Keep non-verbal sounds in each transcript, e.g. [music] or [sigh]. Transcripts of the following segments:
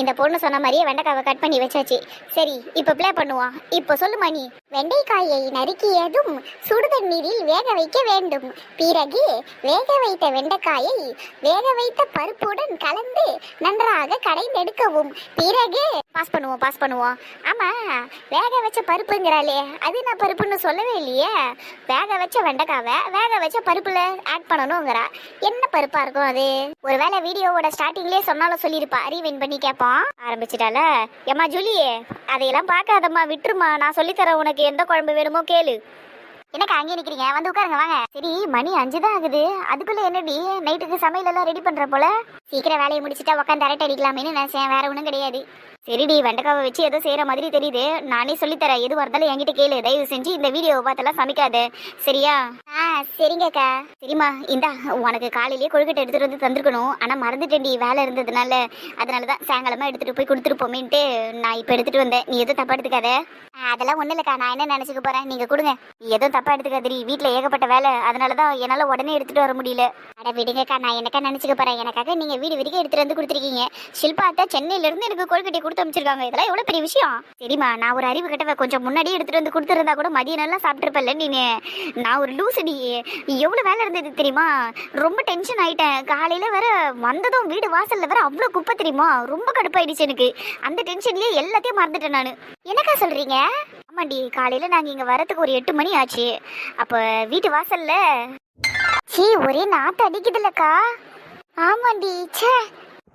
இந்த பொண்ணு சொன்ன மாதிரியே வெண்டைக்காவை கட் பண்ணி வச்சாச்சு. சரி இப்போ ப்ளே பண்ணுவோம். இப்போ சொல்லுமா நீ வெண்டைக்காயை நறுக்கியதும் சுடுதண்ணீரில் வேக வைக்க வேண்டும். பிறகு வேக வைத்த வெண்டைக்காயை வேக வைத்த பருப்புடன் கலந்து நன்றாக கடைந்தெடுக்கவும். பிறகு பாஸ் பண்ணுவோம் பாஸ் பண்ணுவோம். ஆமா வேக வச்ச பருப்புங்கிறாளே அது நான் பருப்புன்னு சொல்லவே இல்லையே? வேக வச்ச வெண்டைக்காவை வேக வச்ச பருப்புல ஆட் பண்ணணுங்கிறா என்ன பருப்பா இருக்கும் அது? ஒருவேளை வீடியோவோட ஸ்டார்டிங்லேயே சொன்னாலும் சொல்லியிருப்பா. ரீவைன் பண்ணி கேட்போம் ஆரம்பிச்சிட்டால ஏம்மா ஜூலியே அதையெல்லாம் பார்க்காதம்மா விட்டுருமா நான் சொல்லித்தரேன் உனக்கு எந்த குழம்பு வேணுமோ கேளு. என்னக்கா அங்கே நிக்கிறீங்க? வந்து உட்காருங்க வாங்க. சரி மணி அஞ்சு தான் ஆகுது. அதுக்குள்ள என்னடி நைட்டுக்கு சமையல் எல்லாம் ரெடி பண்ணுற போல? சீக்கிரம் வேலையை முடிச்சிட்டா உட்காந்து அரட்டை அடிக்கலாமேன்னு நினைச்சேன். வேற ஒன்றும் கிடையாது. சரிடி வெண்டைக்காவை வச்சு ஏதோ செய்யற மாதிரி தெரியுது. நானே சொல்லித்தரேன். எது வரதாலும் என்கிட்ட கேளு. தயவு செஞ்சு இந்த வீடியோவை பார்த்தெல்லாம் சமைக்காத. சரியா? ஆ சரிங்கக்கா சரிம்மா இந்தா உனக்கு காலையிலேயே கொழுக்கட்டை எடுத்துட்டு வந்து தந்திருக்கணும். ஆனா மறந்துட்டேன்டி வேலை இருந்ததுனால. அதனால தான் சாயங்காலமா எடுத்துட்டு போய் கொடுத்துருப்போமேன்ட்டு நான் இப்போ எடுத்துட்டு வந்தேன். நீ எதுவும் தப்பா எடுத்துக்காத. அதெல்லாம் ஒன்றும் இல்லைக்கா. நான் என்ன நினச்சிக்க போறேன்? நீங்க கொடுங்க. நீ எதுவும் தப்பா எடுத்துக்காதீ வீட்டில் ஏகப்பட்ட வேலை. அதனால தான் என்னால் உடனே எடுத்துட்டு வர முடியல. அட விடுங்கக்கா. நான் என்னக்கா நினச்சிக்க போறேன்? எனக்காக நீங்க வீடு வரைக்கும் எடுத்துட்டு வந்து கொடுத்துருக்கீங்க. ஷில்பா அத்தா சென்னையில இருந்து எனக்கு கொழுக்கட்டை கொடுத்து அமைச்சிருக்காங்க. இதெல்லாம் எவ்வளவு பெரிய விஷயம்? சரிம்மா நான் ஒரு அறிவு கட்டவ கொஞ்சம் முன்னாடியே எடுத்துட்டு வந்து கொடுத்துருந்தா கூட மதியம் நல்லா சாப்பிட்டுருப்பல்ல நீ நான் ஒரு லூசடி எவ்வளவு வேலை இருந்தது தெரியுமா? ரொம்ப டென்ஷன் ஆயிட்டேன். காலையில வேற வந்ததும் வீடு வாசல்ல வேற அவ்வளோ குப்பை தெரியுமா? ரொம்ப கடுப்பாயிடுச்சு எனக்கு. அந்த டென்ஷன்லயே எல்லாத்தையும் மறந்துட்டேன் நான். என்னக்கா சொல்றீங்க? ஆமாண்டி காலையில நாங்க இங்க வரதுக்கு ஒரு எட்டு மணி ஆச்சு. அப்ப வீட்டு வாசல்ல சீ ஒரே நாத்து அடிக்குதுல்லக்கா. ஆமாண்டி ச்சே.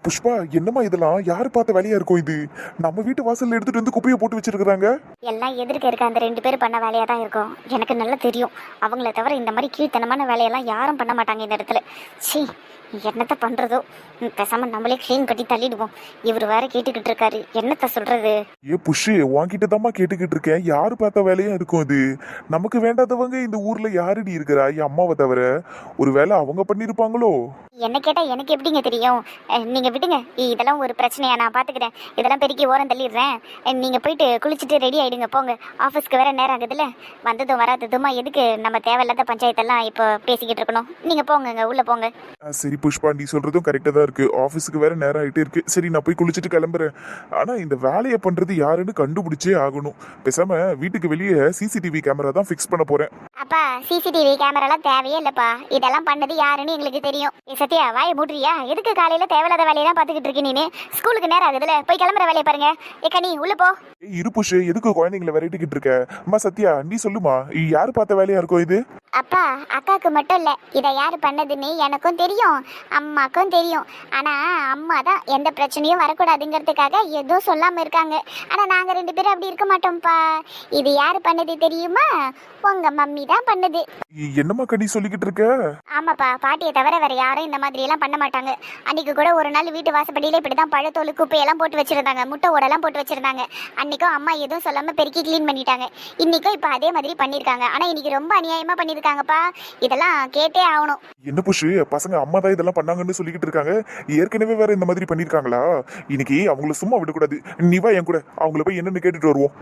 புஷ்பா என்னம்மா இதெல்லாம்? யாரு பார்த்த வேலையா இருக்கும் இது? நம்ம வீட்டு வாசல்ல எடுத்துட்டு வந்து குப்பையை போட்டு வச்சிருக்காங்க எல்லாம் எதிர்க்க இருக்க அந்த ரெண்டு பேரும் பண்ண வேலையாக தான் இருக்கும். எனக்கு நல்லா தெரியும். அவங்கள தவிர இந்த மாதிரி கீழ்த்தனமான வேலையெல்லாம் யாரும் பண்ண மாட்டாங்க இந்த இடத்துல. சீ என்னத்த பண்ணுறதோ பேசாம நம்மளே க்ளீன் கட்டி தள்ளிடுவோம். இவர் வேற கேட்டுக்கிட்டு இருக்காரு. என்னத்த சொல்றது? ஏ புஷு உன்கிட்ட தாம்மா கேட்டுக்கிட்டு இருக்கேன். யாரு பார்த்த வேலையா இருக்கும் இது நமக்கு வேண்டாதவங்க இந்த ஊர்ல யாருடி இருக்கிறா? என் அம்மாவை தவிர. ஒருவேளை அவங்க பண்ணிருப்பாங்களோ? என்ன கேட்டா எனக்கு எப்படிங்க தெரியும்? அஹ், நீங்க விடுங்க. இ- இதெல்லாம் ஒரு பிரச்சனையா நான் பாத்துக்கிறேன். இதெல்லாம் பெருக்கி ஓரம் தள்ளிடுறேன். அஹ், நீங்க போயிட்டு குளிச்சுட்டு ரெடி ஆயிடுங்க. போங்க. ஆஃபீஸ்க்கு வேற நேரம் ஆகுதுல்ல. வந்ததும் வராததுமா எதுக்கு நம்ம தேவையில்லாத பஞ்சாயத்தெல்லாம் இப்போ பேசிக்கிட்டு இருக்கணும். நீங்க போங்கங்க. உள்ள போங்க. ஆ, சரி புஷ்பா நீ சொல்கிறதும் கரெக்டாக தான் இருக்குது ஆஃபீஸுக்கு வேறு நேரம் ஆகிட்டே இருக்குது சரி நான் போய் குளிச்சுட்டு கிளம்புறேன். ஆனால் இந்த வேலையை பண்ணுறது யாருன்னு கண்டுபிடிச்சே ஆகணும். பேசாமல் வீட்டுக்கு வெளியே சிசிடிவி கேமரா தான் ஃபிக்ஸ் பண்ண போகிறேன் அப்பா சிசிடிவி கேமராலாம் தேவையே இல்லப்பா. இதெல்லாம் பண்ணது யாருன்னு எங்களுக்கு தெரியும். ஏ சத்யா வாயை மூட்றியா எதுக்கு காலையில தேவையில்லாத வேலையெல்லாம் பார்த்துக்கிட்டு இருக்க நீனு? ஸ்கூலுக்கு நேரம் ஆகுதுல. போய் கிளம்புற வேலையை பாருங்க. ஏக்கா நீ உள்ள போ. இரு புஷு எதுக்கு குழந்தைங்களை விரட்டிக்கிட்டு இருக்க? அம்மா சத்யா நீ சொல்லுமா? யாரு பார்த்த வேலையா இருக்கும் இது? அப்பா அக்காவுக்கு மட்டும் இல்ல. இதை யார் பண்ணதுன்னு எனக்கும் தெரியும். அம்மாக்கும் தெரியும். ஆனா அம்மா தான் எந்த பிரச்சனையும் வரக்கூடாதுங்கிறதுக்காக எதுவும் சொல்லாம இருக்காங்க. ஆனா நாங்க ரெண்டு பேரும் அப்படி இருக்க மாட்டோம்ப்பா. இது யார் பண்ணது தெரியுமா? உங்க மம்மி தான் பண்ணது. என்னம்மா கடி சொல்லிக்கிட்டு இருக்க? ஆமாப்பா பாட்டியை தவிர வேற யாரும் இந்த மாதிரி எல்லாம் பண்ண மாட்டாங்க. அன்னைக்கு கூட ஒரு நாள் வீட்டு வாசப்படியில இப்படிதான் பழத்தோல் குப்பையெல்லாம் போட்டு வச்சிருந்தாங்க. முட்டை ஓடெல்லாம் போட்டு வச்சிருந்தாங்க. அன்னைக்கும் அம்மா எதுவும் சொல்லாம பெருக்கி க்ளீன் பண்ணிட்டாங்க. இன்னைக்கும் இப்போ அதே மாதிரி பண்ணிருக்காங்க. ஆனா இன்னைக்கு ரொம்ப அநியாயமா பண்ணிருக்காங்கப்பா. இதெல்லாம் கேட்டே ஆகணும். என்ன புஷு பசங்க அம்மா தான் இதெல்லாம் பண்ணாங்கன்னு சொல்லிக்கிட்டு இருக்காங்க. ஏற்கனவே வேற இந்த மாதிரி பண்ணிருக்காங்களா? இன்னைக்கு அவங்கள சும்மா விடக்கூடாது. நீ வா என் கூட. அவங்கள போய் என்னன்னு கேட்டுட்டு வருவோம்.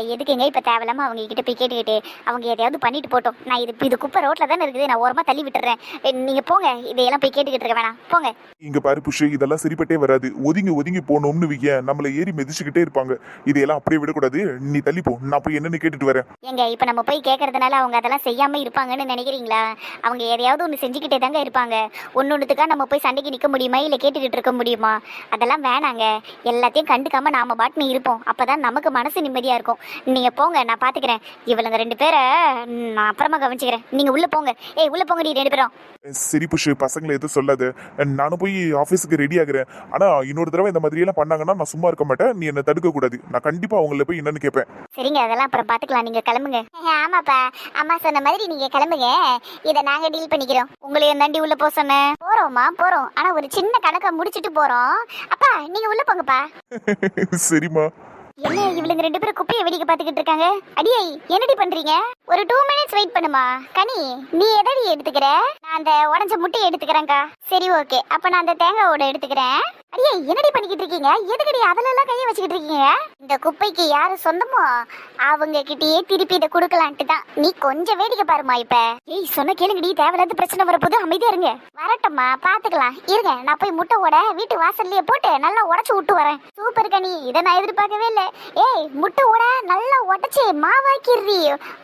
எதுக்குங்க இப்ப தேவையில்லாம அவங்க கிட்ட போய் கேட்டுக்கிட்டு அவங்க எதையாவது பண்ணிட்டு போட்டோம். நான் இது இது குப்பை ரோட்ல தானே இருக்குது. நான் ஓரமா தள்ளி விட்டுறேன். எ, நீங்க போங்க. இதையெல்லாம் போய் கேட்டுக்கிட்டு இருக்க வேணாம். போங்க. இங்க பாரு புஷு இதெல்லாம் சரிப்பட்டே வராது. ஒதுங்கி ஒதுங்கி போனோம்னு வைய நம்மள ஏறி மிதிச்சுக்கிட்டே இருப்பாங்க. இதையெல்லாம் அப்படியே விடக்கூடாது. நீ தள்ளி போ. நான் போய் என்னன்னு கேட்டுட்டு வரேன். ஏங்க இப்போ நம்ம போய் கேட்கறதுனால அவங்க அதெல்லாம் செய்யாம இருப்பாங்கன்னு நினைக்கிறீங்களா? அவங்க எதையாவது ஒன்று செஞ்சுக்கிட்டே தாங்க இருப்பாங்க. ஒன்னொன்றுத்துக்காக நம்ம போய் சண்டைக்கு நிற்க முடியுமா? இல்லை கேட்டுக்கிட்டு இருக்க முடியுமா? அதெல்லாம் வேணாங்க. எல்லாத்தையும் கண்டுக்காம நாம பாட்டுன்னு இருப்போம். அப்பதான் நமக்கு மனசு நிம்மதியா இருக்கும். நீங்க போங்க நான் பாத்துக்கிறேன். இவளுங்க ரெண்டு பேரை நான் அப்புறமா கவனிச்சுக்கிறேன். நீங்க உள்ள போங்க. ஏய் உள்ள போங்க நீ ரெண்டு பேரும். சரி புஷு பசங்களை எதுவும் சொல்லாத. நானும் போய் ஆஃபீஸுக்கு ரெடி ஆகுறேன். ஆனா இன்னொரு தடவை இந்த மாதிரி எல்லாம் பண்ணாங்கன்னா நான் சும்மா இருக்க மாட்டேன். நீ என்ன தடுக்க கூடாது. நான் கண்டிப்பா அவங்கள போய் என்னன்னு கேட்பேன். சரிங்க அதெல்லாம் அப்புறம் பாத்துக்கலாம். நீங்க கிளம்புங்க. ஆமாப்பா. அம்மா சொன்ன மாதிரி நீங்க கிளம்புங்க. இதை நாங்க டீல் பண்ணிக்கிறோம். உங்களையும் தாண்டி உள்ள போக சொன்னேன் போறோம்மா போறோம். ஆனா ஒரு சின்ன கணக்கை முடிச்சிட்டு போறோம். அப்பா நீங்க உள்ள போங்கப்பா. [laughs] சரிம்மா. என்ன இவளுங்க ரெண்டு பேரும் குப்பையை வெடிக்க பாத்துக்கிட்டு இருக்காங்க? அடியே என்னடி பண்றீங்க? ஒரு டூ மினிட்ஸ் வெயிட் பண்ணுமா? கனி நீ எதடி எடுத்துக்கிற? நான் அந்த உடஞ்ச முட்டையை எடுத்துக்கிறேன்க்கா. சரி ஓகே அப்ப நான் அந்த தேங்காவோட எடுத்துக்கிறேன். அடியே என்னடி பண்ணிக்கிட்டு இருக்கீங்க எதுக்கடி அதுல எல்லாம் கையை வச்சுக்கிட்டு இருக்கீங்க இந்த குப்பைக்கு யாரு சொந்தமோ அவங்க கிட்டயே திருப்பி இதை கொடுக்கலான்ட்டு தான். நீ கொஞ்சம் வேடிக்கை பாருமா இப்ப. ஏய் சொன்ன கேளுங்கடி தேவையில்லாத பிரச்சனை வரப்போது அமைதியா இருங்க. வரட்டம்மா பாத்துக்கலாம். இருங்க நான் போய் முட்டை ஓட வீட்டு வாசல்லயே போட்டு நல்லா உடச்சு விட்டு வரேன். சூப்பர் கனி இதை நான் எதிர்பார்க்கவே இல்லை. ஏய் முட்டை ஓட நல்லா உடைச்சு மாவாக்கிடுறி.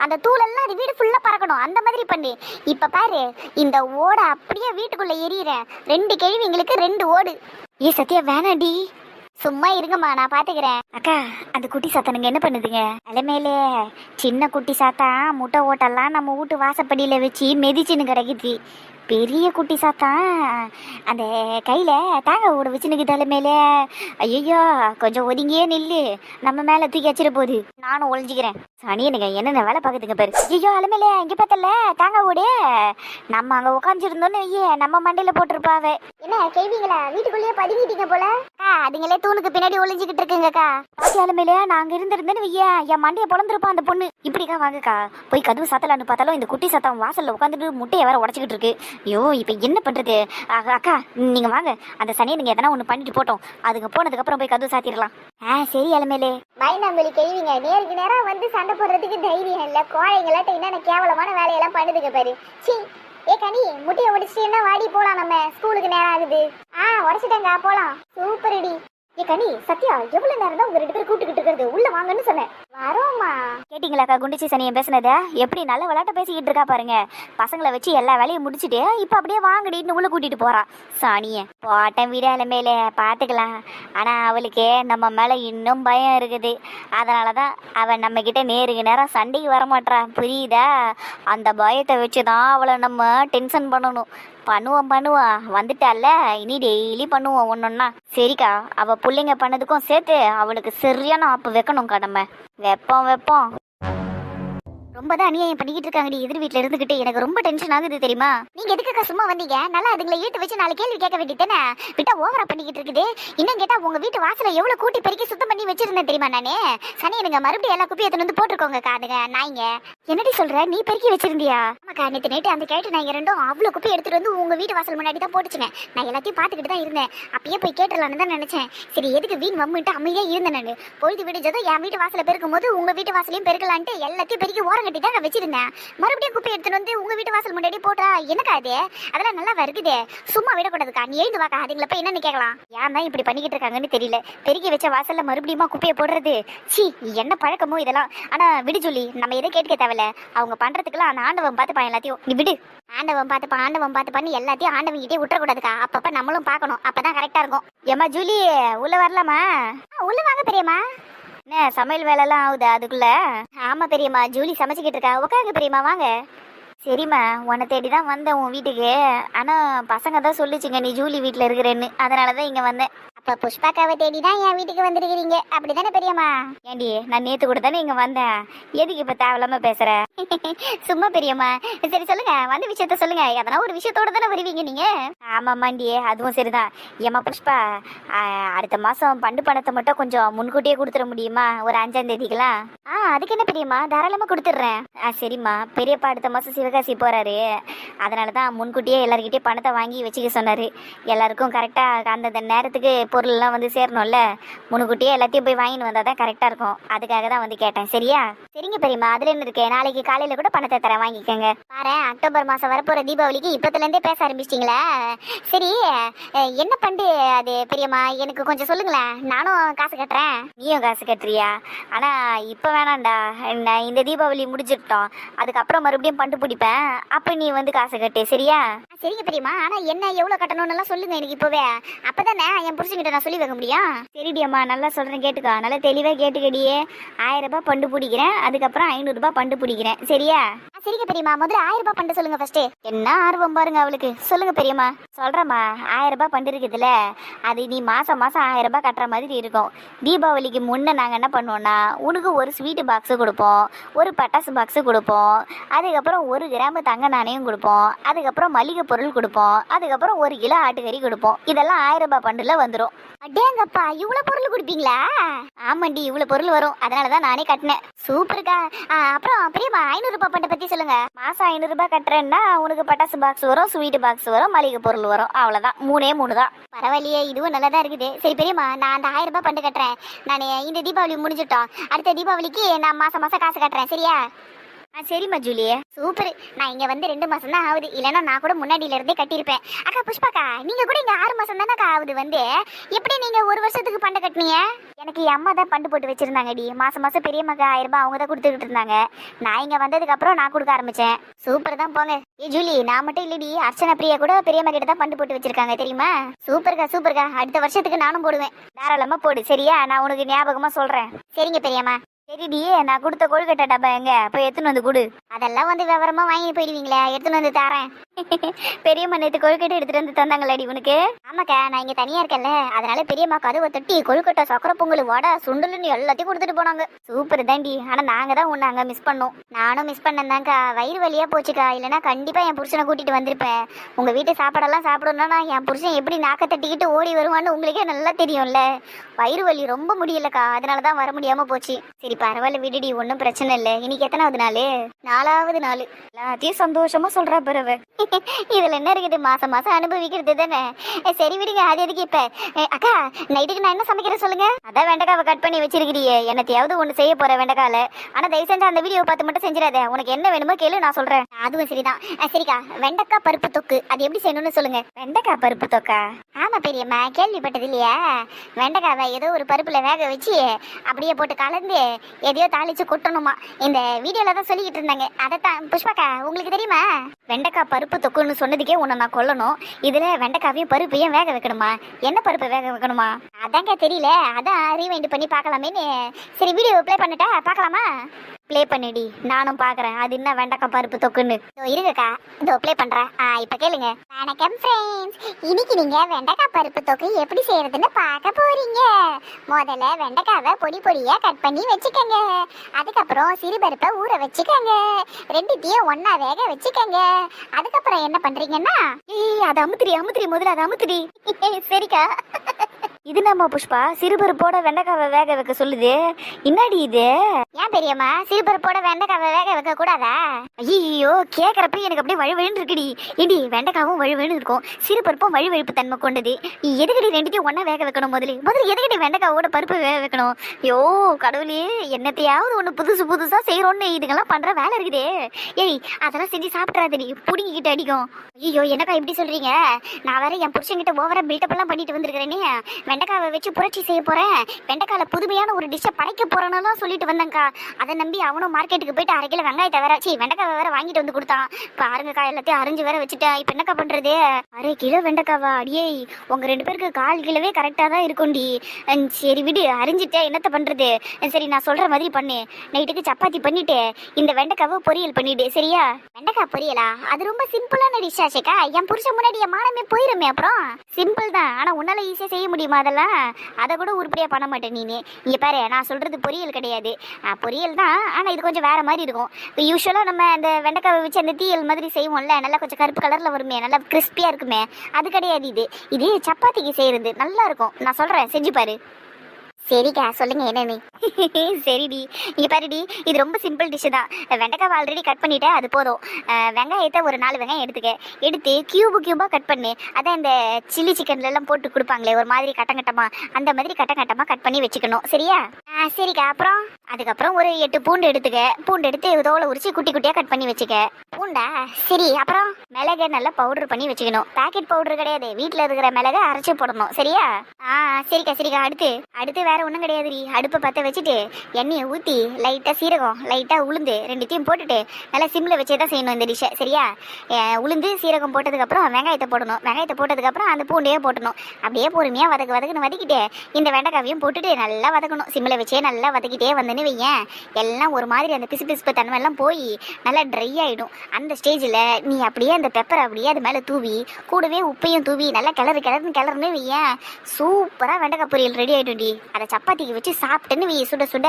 அந்த தூளெல்லாம் அது வீடு ஃபுல்லா பறக்கணும். அந்த மாதிரி பண்ணு. இப்ப பாரு இந்த ஓட அப்படியே வீட்டுக்குள்ள எரியறேன். ரெண்டு கேள்விங்களுக்கு ரெண்டு ஓடு. ஏ சத்யா வேணாடி சும்மா இருங்கம்மா நான் பாத்துக்கிறேன். அக்கா அந்த குட்டி சாத்தானுங்க என்ன பண்ணுதுங்க? அலைமையிலே சின்ன குட்டி சாத்தா முட்டை ஓட்டெல்லாம் நம்ம வீட்டு வாசப்படியில வச்சு மெதிச்சுன்னு கிடைக்குது. பெரிய குட்டி சாத்தான் அந்த கையில் தேங்காய் ஓட வச்சுனுக்குது மேலே. ஐயோ கொஞ்சம் ஒதுங்கியே நில்லு. நம்ம மேலே தூக்கி வச்சிட போகுது. நானும் ஒளிஞ்சுக்கிறேன். சனியனுங்க என்னென்ன வேலை பார்க்குதுங்க பாரு. ஐயோ அலமேலே இங்கே பார்த்தல தேங்காய் ஓடு நம்ம அங்கே உட்காந்துருந்தோன்னு ஐயே நம்ம மண்டையில் போட்டிருப்பாவே என்ன கேள்விங்களா? வீட்டுக்குள்ளேயே பதுங்கிட்டீங்க போல? அதுங்களே தூணுக்கு பின்னாடி ஒளிஞ்சுக்கிட்டு இருக்குங்கக்கா. பாத்தி அலுமையில நாங்க இருந்திருந்தேன்னு ஐயா என் மண்டையை பொழந்திருப்பான் அந்த பொண்ணு. இப்படிக்கா வாங்கக்கா. போய் கதவு சாத்தலான்னு பார்த்தாலும் இந்த குட்டி சத்தம் வாசலில் உட்காந்துட்டு முட்டையை வேற உடச்சிக்கிட்டு இருக்கு. ஐயோ இப்போ என்ன பண்ணுறது அக்கா நீங்கள் வாங்க. அந்த சனியை நீங்கள் எதனா ஒன்று பண்ணிட்டு போட்டோம். அதுக்கு போனதுக்கப்புறம் போய் கதவு சாத்திடலாம். ஆ சரி அலுமையிலே பயந்தாம்பலி கேள்விங்க நேருக்கு நேரம் வந்து சண்டை போடுறதுக்கு தைரியம் இல்லை. கோழைங்களாட்ட என்னென்ன கேவலமான வேலையெல்லாம் பண்ணுதுங்க பாரு. சி ஏ கனி முட்டையை என்ன வாடி போகலாம் நம்ம. ஸ்கூலுக்கு நேரம் ஆகுது. ஆ உடைச்சிட்டேங்க போகலாம் சூப்பர்டி. ஏ கனி சத்யா எவ்வளவு நேரம் தான் உங்க ரெண்டு பேரும் கூப்பிட்டுக்கிட்டு இருக்கிறது? உள்ள வாங்கன்னு சொன்னேன். வரோம்மா. கேட்டிங்களாக்கா குண்டிச்சி சனியை பேசுனத? எப்படி நல்ல விளையாட்ட பேசிக்கிட்டு இருக்கா பாருங்க. பசங்களை வச்சு எல்லா வேலையும் முடிச்சுட்டு இப்ப அப்படியே வாங்கடின்னு உள்ள கூட்டிட்டு போறா. சாணிய போட்டேன் விடால மேலே பாத்துக்கலாம் ஆனா அவளுக்கு நம்ம மேல இன்னும் பயம் இருக்குது. அதனாலதான் அவன் நம்ம கிட்ட நேருக்கு நேரம் சண்டைக்கு வரமாட்றா. புரியுதா? அந்த பயத்தை வச்சுதான் அவளை நம்ம டென்ஷன் பண்ணணும். பண்ணுவோம் பண்ணுவோம். வந்துட்டால இனி டெய்லி பண்ணுவோம் ஒன்னொன்னா சரிக்கா அவ பிள்ளைங்க பண்ணதுக்கும் சேர்த்து அவளுக்கு சரியான ஆப்பு வைக்கணும் கடமை வைப்போம் வைப்போம். ரொம்ப தான் அநியாயம் பண்ணிக்கிட்டு இருக்காங்கடி எதிர் வீட்டுல இருந்துகிட்டு. எனக்கு ரொம்ப டென்ஷன் ஆகுது தெரியுமா? நீங்க எதுக்குக்கா சும்மா வந்தீங்க? நல்லா அதுங்களை ஈட்டு வச்சு நாலு கேள்வி கேட்க வேண்டியதானே விட்டா ஓவரா பண்ணிக்கிட்டு இருக்குது இன்னும் கேட்டா உங்க வீட்டு வாசல எவ்வளவு கூட்டி பெருக்கி சுத்தம் பண்ணி வச்சிருந்தேன் தெரியுமா நானே? சனி எனக்கு மறுபடியும் எல்லா குப்பையை எடுத்து வந்து போட்டிருக்கோங்க காதுங்க நாய்ங்க. என்னடி சொல்ற? நீ பெருக்கி வச்சிருந்தியா? ஆமாக்கா நேத்து நைட்டு அந்த கேட்டு நாய்ங்க ரெண்டும் அவ்வளவு குப்பை எடுத்துட்டு வந்து உங்க வீட்டு வாசல் முன்னாடி தான் போட்டுச்சுங்க. நான் எல்லாத்தையும் பார்த்துக்கிட்டு தான் இருந்தேன். அப்பயே போய் கேட்டலான்னு தான் நினைச்சேன். சரி எதுக்கு வீண் மம்மிட்டு அமைதியா இருந்தேன் நான். பொழுது விடிஞ்சதும் என் வீட்டு வாசல பெருக்கும் போது உங்க வீட்டு வாசலையும் பெருக்கலான்ட்டு எல்லாத்தையும் பெருக்கி ஓரங்க கட்டி தான் வச்சிருந்தேன். மறுபடியும் குப்பை எடுத்துட்டு வந்து உங்க வீட்டு வாசல் முன்னாடி போட்டா என்னக்கா அது அதெல்லாம் நல்லா வருகுதே சும்மா விடக்கூடாதுக்கா. நீ எழுந்து வாக்கா. அதுங்களை போய் என்னன்னு கேட்கலாம். ஏன் தான் இப்படி பண்ணிக்கிட்டு இருக்காங்கன்னு தெரியல. பெருக்கி வச்ச வாசல்ல மறுபடியும் குப்பையை போடுறது? சி என்ன பழக்கமோ இதெல்லாம். ஆனா விடு சொல்லி நம்ம எதை கேட்டுக்க தேவையில்ல. அவங்க பண்றதுக்குலாம் அந்த ஆண்டவன் பார்த்துப்பான் எல்லாத்தையும். நீ விடு. ஆண்டவன் பார்த்துப்பான் ஆண்டவன் பார்த்து பண்ணி எல்லாத்தையும் ஆண்டவன் கிட்டே விட்டுறக்கூடாதுக்கா. அப்பப்ப நம்மளும் பார்க்கணும். அப்பதான் கரெக்டா இருக்கும். ஏமா ஜூலி உள்ள வரலாமா? உள்ள வாங்க பெரியம்மா. என்ன சமையல் வேலைலாம் ஆகுதா அதுக்குள்ள? ஆமா பெரியம்மா. ஜூலி சமைச்சுக்கிட்டு இருக்கா. உட்காருங்க பெரியம்மா. வாங்க. சரிம்மா உன்னை தேடி தான் வந்தேன் உன் வீட்டுக்கு. ஆனா பசங்க தான் சொல்லுச்சுங்க நீ ஜூலி வீட்டில் இருக்கிறேன்னு. அதனால தான் இங்கே வந்தேன். அப்ப புஷ்பாக்காவை தேடி தான் என் வீட்டுக்கு வந்திருக்கிறீங்க. அப்படி தானே பெரியம்மா? ஏண்டி நான் நேத்து கூட தானே இங்க வந்தேன். எதுக்கு இப்ப தேவையில்லாம பேசுகிற [laughs] சும்மா பெரியம்மா. சரி சொல்லுங்க வந்த விஷயத்த சொல்லுங்க. எதனா ஒரு விஷயத்தோட தானே வருவீங்க நீங்க? ஆமாம்மாண்டி அதுவும் சரிதான். ஏம்மா புஷ்பா அடுத்த மாசம் பண்டு பணத்தை மட்டும் கொஞ்சம் முன்கூட்டியே கொடுத்துட முடியுமா? ஒரு அஞ்சாம் தேதிக்கெல்லாம்? ஆ அதுக்கு என்ன பெரியம்மா? தாராளமா கொடுத்துட்றேன். ஆ சரிம்மா. பெரியப்பா அடுத்த மாசம் சிவகாசி போறாரு. அதனால தான் முன்கூட்டியே எல்லாருக்கிட்டே பணத்தை வாங்கி வச்சுக்க சொன்னாரு. எல்லாருக்கும் கரெக்டா அந்தந்த நேரத்துக்கு பொருள் எல்லாம் வந்து சேரணும்ல. முன்கூட்டியே எல்லாத்தையும் போய் வாங்கிட்டு வந்தால் தான் கரெக்டா இருக்கும். அதுக்காக தான் வந்து கேட்டேன். சரியா? சரிங்க பெரியம்மா. அதில் என்ன இருக்கேன் நாளைக்கு காலையில கூட பணத்தை தரேன். வாங்கிக்கோங்க. பாரு அக்டோபர் மாசம் வரப்போகிற தீபாவளிக்கு இப்பத்துல இருந்தே பேச ஆரம்பிச்சிட்டிங்களா. சரி என்ன பண்டு அது பெரியம்மா? எனக்கு கொஞ்சம் சொல்லுங்களேன். நானும் காசு கட்டுறேன். நீயும் காசு கட்டுறியா? ஆனா இப்ப வேணாம்டா. நான் இந்த தீபாவளி முடிஞ்சிட்டோம் அதுக்கப்புறம் மறுபடியும் பண்டு பிடிப்பேன் அப்ப நீ வந்து காசு கட்டு சரியா? சரிங்க பெரியம்மா. ஆனா என்ன எவ்வளவு கட்டணும்னு எல்லாம் சொல்லுங்க எனக்கு இப்பவே. அப்பதானே என் புருஷன்கிட்ட நான் சொல்லி வைக்க முடியும்? சரிடி அம்மா நல்லா சொல்றேன் கேட்டுக்கோ. நல்லா தெளிவா கேட்டுக்கடியே. ஆயிரம் ரூபாய் பண்டு பிடிக்கிறேன். அதுக்கப்புறம் ஐநூறு ரூபாய் பண்டு பிடிக்கிறேன். சரியா? சரிங்க பெரியம்மா. முதல்ல ஆயிரம் ரூபாய் பண்ண சொல்லுங்க ஃபர்ஸ்ட் என்ன ஆர்வம் பாருங்க அவளுக்கு. சொல்லுங்க பெரியம்மா. சொல்றேம்மா. ஆயிரம் ரூபாய் பண்டு இருக்குதுல்ல. அது நீ மாசம் மாசம் ஆயிரம் ரூபாய் கட்டுற மாதிரி இருக்கும். தீபாவளிக்கு முன்ன நாங்க என்ன பண்ணுவோம்னா உனக்கு ஒரு ஸ்வீட் பாக்ஸ் கொடுப்போம். ஒரு பட்டாசு பாக்ஸ் கொடுப்போம். அதுக்கப்புறம் ஒரு கிராம் தங்க நாணயம் கொடுப்போம் அதுக்கப்புறம் மளிகை பொருள் கொடுப்போம் அதுக்கப்புறம் ஒரு கிலோ ஆட்டுக்கறி கொடுப்போம். இதெல்லாம் ஆயிரம் ரூபாய் பண்டுல வந்துடும் அடேங்கப்பா இவ்வளவு பொருள் கொடுப்பீங்களா? ஆமாண்டி இவ்வளவு பொருள் வரும். அதனாலதான் நானே கட்டினேன். சூப்பர்க்கா. அப்புறம் பெரியம்மா ஐநூறு ரூபாய் பண்டை பத்தி சொல்லுங்க. மாசம் ஐநூறு ரூபாய் கட்டுறேன்னா உனக்கு பட்டாசு பாக்ஸ் வரும் ஸ்வீட் பாக்ஸ் வரும் மளிகை பொருள் வரும். அவ்வளவுதான். மூணே மூணு தான் பரவாயில்லையே இதுவும் நல்லா தான் இருக்குது. சரி பெரியம்மா நான் அந்த ஆயிரம் ரூபாய் பண்டு கட்டுறேன். நான் இந்த தீபாவளி முடிஞ்சிட்டோம். அடுத்த தீபாவளிக்கு நான் மாசம் மாசம் காசு கட்டுறேன். சரியா? ஆ சரிம்மா ஜூலியே. சூப்பர். நான் இங்கே வந்து ரெண்டு மாதம் தான் ஆகுது. இல்லைன்னா நான் கூட முன்னாடியில இருந்தே கட்டியிருப்பேன். அக்கா புஷ்பாக்கா நீங்கள் கூட இங்கே ஆறு மாதம் தானே ஆகுது வந்து. எப்படி நீங்கள் ஒரு வருஷத்துக்கு பண்டு கட்டினீங்க? எனக்கு என் அம்மா தான் பண்டு போட்டு வச்சிருந்தாங்கடி. மாதம் மாதம் பெரியம்மாக்கு ஆயிரம் ரூபாய் அவங்க தான் கொடுத்துக்கிட்டு இருந்தாங்க. நான் இங்கே வந்ததுக்கப்புறம் நான் கொடுக்க ஆரம்பிச்சேன். சூப்பர் தான் போங்க. ஏ ஜூலி நான் மட்டும் இல்லடி. அர்ச்சனா பிரியா கூட பெரியம்மா கிட்ட தான் பண்டு போட்டு வச்சிருக்காங்க தெரியுமா? சூப்பர்க்கா சூப்பர்க்கா. அடுத்த வருஷத்துக்கு நானும் போடுவேன். தாராளமாக போடு சரியா? நான் உனக்கு ஞாபகமாக சொல்கிறேன் சரிங்க பெரியம்மா. சரிடி நான் கொடுத்த கொழுக்கட்டை டப்பா எங்க? போய் எடுத்துன்னு வந்து கொடு. அதெல்லாம் வந்து விவரமா வாங்கி போயிடுவீங்களே எடுத்துன்னு வந்து தரேன். [laughs] பெரியம்மா நேற்று கொழுக்கட்டை எடுத்துட்டு வந்து தந்தாங்களாடி உனக்கு? ஆமாக்கா நான் இங்க தனியா இருக்கேன்ல. அதனால பெரியம்மா கதவை தட்டி கொழுக்கட்டை சக்கரை பொங்கல் வடை சுண்டலுன்னு எல்லாத்தையும் கொடுத்துட்டு போனாங்க. சூப்பர் தாண்டி. ஆனா நாங்க தான் உன்னை அங்க மிஸ் பண்ணோம். நானும் மிஸ் பண்ணேன்தான்க்கா. வயிறு வழியா போச்சுக்கா. இல்லைன்னா கண்டிப்பா என் புருஷனை கூட்டிட்டு வந்திருப்பேன். உங்க வீட்டு சாப்பாடெல்லாம் சாப்பிடணும்னா என் புருஷன் எப்படி நாக்க தட்டிக்கிட்டு ஓடி வருவான்னு உங்களுக்கே நல்லா தெரியும்ல. வயிறு வலி ரொம்ப முடியலக்கா. அதனால தான் வர முடியாம போச்சு. சரி பரவாயில்ல விடுடி. ஒன்றும் பிரச்சனை இல்லை. இன்னைக்கு எத்தனாவது நாள்? நாலாவது நாள். எல்லாத்தையும் சந்தோஷமா சொல்றா பிறவை இதுல என்ன இருக்குது? மாசம் மாசம் அனுபவிக்கிறது தானே. சரி விடுங்க அது எதுக்கு இப்ப? அக்கா நைட்டுக்கு நான் என்ன சமைக்கிறேன் சொல்லுங்க? அதான் வெண்டைக்காவை கட் பண்ணி வச்சிருக்கிறியே. என்னத்தையாவது ஒண்ணு செய்ய போற வெண்டைக்கால. ஆனா தயவு செஞ்சு அந்த வீடியோ பார்த்து மட்டும் செஞ்சிடாத. உனக்கு என்ன வேணுமோ கேளு நான் சொல்றேன். அதுவும் சரிதான். சரிக்கா வெண்டைக்காய் பருப்பு தொக்கு. அது எப்படி செய்யணும்னு சொல்லுங்க. வெண்டைக்காய் பருப்பு தொக்கா? ஆமா பெரியம்மா கேள்விப்பட்டது இல்லையா? வெண்டைக்காவை ஏதோ ஒரு பருப்புல வேக வச்சு அப்படியே போட்டு கலந்து எதையோ தாளிச்சு கொட்டணுமா. இந்த வீடியோல தான் சொல்லிக்கிட்டு இருந்தாங்க. அதைத்தான் புஷ்பாக்கா உங்களுக்கு தெரியுமா? வெண்டைக்காய் பருப்பு தொக்குன்னு சொன்னதுக்கே உன்னை நான் கொல்லணும். இதுல வெண்டைக்காவையும் பருப்பையும் வேக வைக்கணுமா? என்ன பருப்பு வேக வைக்கணுமா? அதாங்க தெரியல. அதான் ரீவைண்ட் பண்ணி பார்க்கலாமேன்னு. சரி வீடியோ ப்ளே பண்ணிட்டா பார்க்கலாமா? ப்ளே பண்ணிடி. நானும் பார்க்குறேன் அது என்ன வெண்டக்காய் பருப்பு தொக்குன்னு. இதோ இருங்கக்கா. இதோ ப்ளே பண்ணுறேன் ஆ இப்போ கேளுங்க. வணக்கம் ஃப்ரெண்ட்ஸ் இன்னைக்கு நீங்கள் வெண்டைக்காய் பருப்பு தொக்கு எப்படி செய்யறதுன்னு பார்க்க போறீங்க. முதல்ல வெண்டைக்காவை பொடி பொடியாக கட் பண்ணி வச்சுக்கோங்க. அதுக்கப்புறம் சிறுபருப்பை ஊற வச்சுக்கோங்க. ரெண்டுத்தையும் ஒன்றா வேக வச்சுக்கோங்க. அதுக்கப்புறம் என்ன பண்ணுறீங்கன்னா ஏய் அது அமுத்திரி அமுத்திரி முதல்ல அது அமுத்திரி [laughs] சரிக்கா. இது நம்ம புஷ்பா? சிறுபருப்போட வெண்டைக்காவை வேக வைக்க சொல்லுது. என்னடி இது? ஏன் பெரியம்மா சிறுபருப்போட வெண்டைக்காவை வேக வைக்க கூடாதா? ஐயோ கேக்குறப்ப எனக்கு அப்படியே வழுவழுன்னு இருக்குடி. இடி வெண்டைக்காவும் வழுவழுன்னு இருக்கும். சிறுபருப்பும் வழுவழுப்பு தன்மை கொண்டது. நீ எதுக்கடி ரெண்டுத்தையும் ஒண்ணா வேக வைக்கணும் முதல்ல? முதல்ல எதுக்கடி வெண்டைக்காவோட பருப்பு வேக வைக்கணும்? ஐயோ கடவுளே என்னத்தையாவது ஒண்ணு புதுசு புதுசா செய்யறோம்னு இதுங்கெல்லாம் பண்ற வேலை இருக்குதே. ஏய் அதெல்லாம் செஞ்சு சாப்பிட்றாதடி. புடுங்கிக்கிட்டு அடிக்கும். ஐயோ என்னக்கா இப்படி சொல்றீங்க? நான் வேற என் புருஷன்கிட்ட ஓவரா பில்டப் எல்லாம் பண்ணிட்டு வந்திருக்கிறேனே. வெண்டைக்காவை வச்சு புரட்சி செய்ய போறேன். வெண்டைக்காவில் புதுமையான ஒரு டிஷ்ஷை படைக்க போகிறேன்னு தான் சொல்லிட்டு வந்தேங்க்கா அதை நம்பி அவனும் மார்க்கெட்டுக்கு போயிட்டு அரை கிலோ வெங்காயத்தை வேற சி வெண்டைக்காவை வேற வாங்கிட்டு வந்து கொடுத்தான். பாருங்கக்கா எல்லாத்தையும் அரிஞ்சு வேற வச்சுட்டேன். இப்போ என்னக்கா பண்றது? அரை கிலோ வெண்டைக்காவா? அடியே உங்க ரெண்டு பேருக்கு கால் கிலோவே கரெக்டா தான் இருக்கும்டி. சரி விடு அரிஞ்சிட்டேன். என்னத்த பண்றது? சரி நான் சொல்ற மாதிரி பண்ணு. நைட்டுக்கு சப்பாத்தி பண்ணிட்டு இந்த வெண்டைக்காவை பொரியல் பண்ணிடு சரியா? வெண்டைக்காய் பொரியலா? அது ரொம்ப சிம்பிளான டிஷ் சேக்கா என் புருஷன் முன்னாடி என் மானமே போயிருமே அப்புறம். சிம்பிள் தான் ஆனா உன்னால ஈஸியாக செய்ய முடியுமா? அதெல்லாம் அதை கூட உருப்படியாக பண்ண மாட்டேன் நீனே. இங்கே பாரு நான் சொல்றது பொரியல் கிடையாது. பொரியல் தான் ஆனால் இது கொஞ்சம் வேற மாதிரி இருக்கும். இப்போ யூஸ்வலா நம்ம அந்த வெண்டைக்காவை வச்சு அந்த தீயல் மாதிரி செய்வோம்ல நல்லா கொஞ்சம் கருப்பு கலரில் வருமே நல்லா கிறிஸ்பியாக இருக்குமே அது கிடையாது இது. இது சப்பாத்திக்கு செய்கிறது நல்லா இருக்கும். நான் சொல்கிறேன் செஞ்சு பாரு. சரிக்கா சொல்லுங்க என்னன்னு. [laughs] சரிடி. இங்கே பாருடி இது ரொம்ப சிம்பிள் டிஷ்ஷு தான். வெண்டைக்காய் ஆல்ரெடி கட் பண்ணிட்டேன் அது போதும். வெங்காயத்தை ஒரு நாலு வெங்காயம் எடுத்துக்க. எடுத்து கியூபு கியூபாக கட் பண்ணு. அதான் இந்த சில்லி சிக்கன்லலாம் போட்டு கொடுப்பாங்களே ஒரு மாதிரி கட்டங்கட்டமாக அந்த மாதிரி கட்டங்கட்டமாக கட் பண்ணி வச்சுக்கணும். சரியா? ஆ, சரிக்கா. அப்புறம்? அதுக்கப்புறம் ஒரு எட்டு பூண்டு எடுத்துக்க. பூண்டு எடுத்து தோலை உரிச்சு குட்டி குட்டியாக கட் பண்ணி வச்சுக்க. பூண்டா? சரி அப்புறம்? மிளகை நல்லா பவுடர் பண்ணி வச்சுக்கணும். பாக்கெட் பவுடர் கிடையாது. வீட்டில் இருக்கிற மிளகை அரைச்சி போடணும். சரியா? ஆ சரிக்கா சரிக்கா. அடுத்து. அடுத்து வேற ஒன்றும் கிடையாதுடி. அடுப்பை பற்ற வச்சுட்டு எண்ணெயை ஊற்றி லைட்டாக சீரகம் லைட்டாக உளுந்து ரெண்டுத்தையும் போட்டுட்டு நல்லா சிம்மில் வச்சே தான் செய்யணும் இந்த டிஷ்ஷை சரியா? உளுந்து சீரகம் போட்டதுக்கப்புறம் வெங்காயத்தை போடணும். வெங்காயத்தை போட்டதுக்கப்புறம் அந்த பூண்டையே போட்டணும். அப்படியே பொறுமையாக வதக்கு வதக்குன்னு வதக்கிட்டு இந்த வெண்டைக்காவையும் போட்டுட்டு நல்லா வதக்கணும். சிம்மில் வச்சே நல்லா வதக்கிட்டே வந்தேன்னு வையேன். எல்லாம் ஒரு மாதிரி அந்த பிசு பிசுப்பு தன்மை எல்லாம் போய் நல்லா ட்ரை ஆயிடும். அந்த ஸ்டேஜில் நீ அப்படியே அந்த பெப்பரை அப்படியே அது மேலே தூவி கூடவே உப்பையும் தூவி நல்லா கிளறு கிளறுன்னு கிளறுன்னு வையேன். சூப்பராக வெண்டைக்காய் பொரியல் ரெடி ஆகிடும்டி அதை சப்பாத்திக்கு வச்சு சாப்பிட்டுன்னு வை சுட சுட.